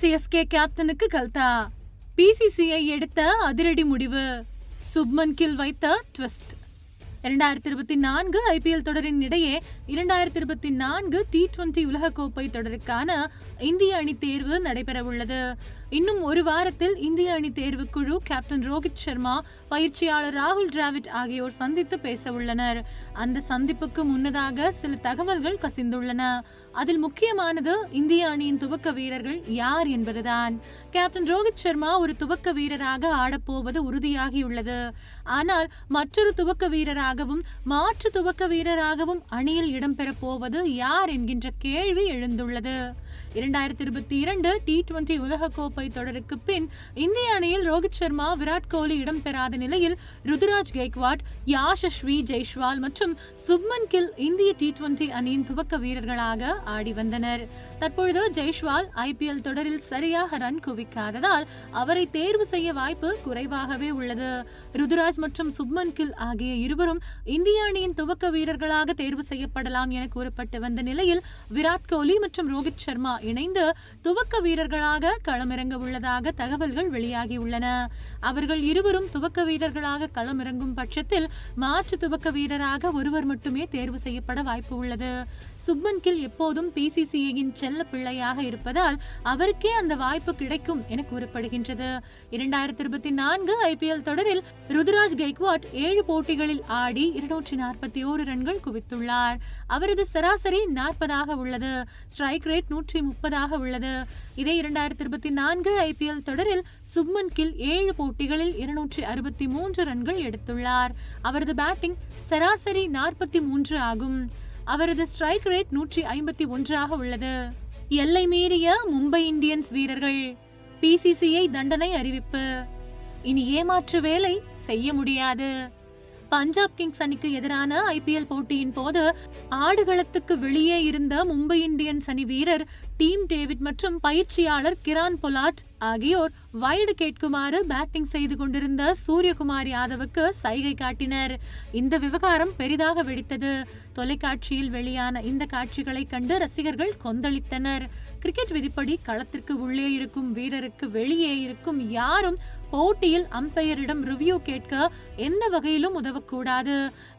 CSK கேப்டனுக்கு கல்தா. BCCI எடுத்த அதிரடி முடிவு. சுப்மன் கில் வைத்த ட்விஸ்ட் இரண்டாயிரத்தி இருபத்தி நான்கு ஐபிஎல் தொடரின் இடையே இரண்டாயிரத்தி இருபத்தி நான்கு டி டுவெண்டி உலகக்கோப்பை தொடருக்கான இந்திய அணி தேர்வு நடைபெறவுள்ளது. இன்னும் ஒரு வாரத்தில் இந்திய அணி தேர்வு குழு கேப்டன் ரோஹித் சர்மா பயிற்சியாளர் ராகுல் டிராவிட் ஆகியோர் சந்தித்து பேச உள்ளனர் அந்த சந்திப்புக்கு முன்னதாக சில தகவல்கள் கசிந்துள்ளன. அதில் முக்கியமானது இந்திய அணியின் துவக்க வீரர்கள் யார் என்பதுதான். கேப்டன் ரோஹித் சர்மா ஒரு துவக்க வீரராக ஆடப்போவது உறுதியாகியுள்ளது. ஆனால் மற்றொரு துவக்க வீரராகவும் மாற்று துவக்க வீரராகவும் அணியில் இடம்பெறப் போவது யார் என்கின்ற கேள்வி எழுந்துள்ளது. இரண்டாயிரத்தி இருபத்தி இரண்டு டி டுவெண்டி உலகக்கோப்பை தொடருக்கு பின் இந்திய அணியில் ரோஹித் சர்மா விராட் கோலி இடம்பெறாத நிலையில் ருதுராஜ் கெய்க்வாட் யாஷஸ்வி ஜெய்ஷ்வால் மற்றும் சுப்மன் கில் இந்திய டி டுவெண்டி அணியின் துவக்க வீரர்களாக ஆடி வந்தனர். தற்பொழுது ஜெய்ஷ்வால் ஐபிஎல் தொடரில் சரியாக ரன் குவிக்காததால் அவரை தேர்வு செய்ய வாய்ப்பு குறைவாகவே உள்ளது. ருதுராஜ் மற்றும் சுப்மன் கில் ஆகிய இருவரும் இந்திய அணியின் துவக்க வீரர்களாக தேர்வு செய்யப்படலாம் என கூறப்பட்டு வந்த நிலையில் விராட் கோலி மற்றும் ரோஹித் சர்மா இணைந்து துவக்க வீரர்களாக களமிறங்க உள்ளதாக தகவல்கள் வெளியாகியுள்ளன. அவர்கள் இருவரும் துவக்க வீரர்களாக களமிறங்கும் பட்சத்தில் மாற்று துவக்க வீரராக ஒருவர் மட்டுமே தேர்வு செய்யப்பட வாய்ப்பு உள்ளது. சுப்மன் கில் எப்போதும் பிசிசிஐயின் செல்ல பிள்ளையாக இருப்பதால் அவருக்கே அந்த வாய்ப்பு கிடைக்கும் என கூறப்படுகின்றது. இரண்டாயிரத்தி இருபத்தி நான்கு ஐபிஎல் தொடரில் ருதுராஜ் கெய்க்வாட் ஏழு போட்டிகளில் ஆடி இருநூற்றி நாற்பத்தி ஓரு ரன்கள் குவித்துள்ளார். அவரது சராசரி நாற்பதாக உள்ளது. ஸ்ட்ரைக் ரேட் நூற்றி முப்பதாக உள்ளது. இதே இரண்டாயிரத்தி இருபத்தி நான்கு ஐபிஎல் தொடரில் சுப்மன் கில் ஏழு போட்டிகளில் இருநூற்றி அறுபத்தி மூன்று ரன்கள் எடுத்துள்ளார். அவரது பேட்டிங் சராசரி நாற்பத்தி மூன்று ஆகும். அவரது ஸ்ட்ரைக் ரேட் நூற்றி ஐம்பத்தி ஒன்றாக உள்ளது. எல்லை மீறிய மும்பை இந்தியன்ஸ் வீரர்கள் பிசிசிஐ தண்டனை அறிவிப்பு. இனி ஏமாற்று வேலை செய்ய முடியாது. பஞ்சாப் கிங்ஸ் அணிக்கு எதிரான ஐபிஎல் போட்டியின் போது ஆடுகளத்துக்கு வெளியே இருந்த மும்பை இந்தியன்ஸ் அணி வீரர் டீம் டேவிட் மற்றும் பயிற்சியாளர் கிரான் பொலாட் ஆகியோர் வைடு கேட்குமாறு பேட்டிங் செய்து கொண்டிருந்த சூரியகுமார் யாதவுக்கு சைகை காட்டினர். இந்த விவகாரம் பெரிதாக வெடித்தது. தொலைக்காட்சியில் வெளியான இந்த காட்சிகளை கண்டு ரசிகர்கள் கொந்தளித்தனர். கிரிக்கெட் விதிப்படி களத்திற்கு உள்ளே இருக்கும் வீரருக்கு வெளியே இருக்கும் யாரும் போட்டியில் அம்பையரிடம் ரிவ்யூ கேட்க எந்த வகையிலும் உதவக்கூடாது.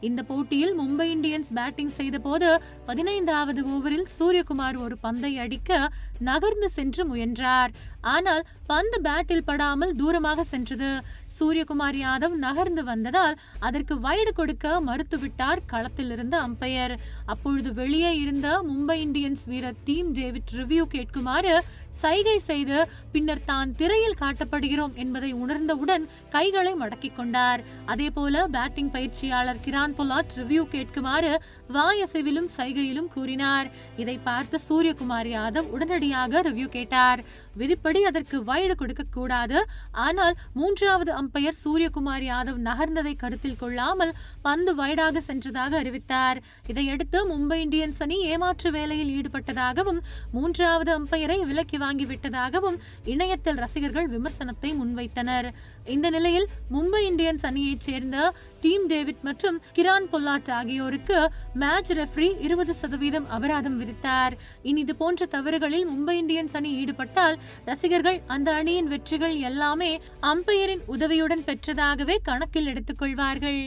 இந்த போட்டியில் மும்பை இந்தியன்ஸ் பேட்டிங் செய்த போது பதினைந்தாவது ஓவரில் சூரியகுமார் ஒரு பந்தை அடிக்க நகர்ந்து சென்று முயன்றார். ஆனால் பந்து பேட்டில் படாமல் தூரமாக சென்றது. சூரியகுமார் யாதவ் நகர்ந்து வந்ததால் அதற்கு வைடு கொடுக்க மறுத்துவிட்டார் களத்தில் இருந்த அம்பையர். அப்பொழுது வெளியே இருந்த மும்பை இந்தியன்ஸ் வீரர் டீம் டேவிட் ரிவ்யூ கேட்குமாறு சைகை செய்து பின்னர் தான் திரையில் காட்டப்படுகிறோம் என்பதை உணர்ந்தவுடன் கைகளை மடக்கிக் கொண்டார். அதே போல பேட்டிங் பயிற்சியாளர் கிரான் பொலாட் ரிவ்யூ கேட்குமாறு வாயசைவிலும் சைகையிலும் கூறினார். இதை பார்த்த சூரியகுமார் யாதவ் உடனடியாக ரிவ்யூ கேட்டார். விதிப்படி அதற்கு வைடு கொடுக்க கூடாது. ஆனால் மூன்றாவது அம்பையர் சூரியகுமார் யாதவ் நகர்ந்ததை கருத்தில் கொள்ளாமல் பந்து வயடாக சென்றதாக அறிவித்தார். இதையடுத்து மும்பை இந்தியன்ஸ் அணி ஏமாற்று வேலையில் ஈடுபட்டதாகவும் மூன்றாவது அம்பையரை விலக்கி வாங்கிவிட்டதாகவும் இணையத்தில் ரசிகர்கள் விமர்சனத்தை முன்வைத்தனர். இந்த நிலையில் மும்பை இந்தியன்ஸ் அணியைச் சேர்ந்த டீம் டேவிட் மற்றும் கிரான் பொல்லாட் ஆகியோருக்கு மேட்ச் ரெஃப்ரி இருபது சதவீதம் அபராதம் விதித்தார். இனி இது போன்ற தவறுகளில் மும்பை இந்தியன்ஸ் அணி ஈடுபட்டால் ரசிகர்கள் அந்த அணியின் வெற்றிகள் எல்லாமே அம்பையரின் உதவியுடன் பெற்றதாகவே கணக்கில் எடுத்துக்கொள்வார்கள்.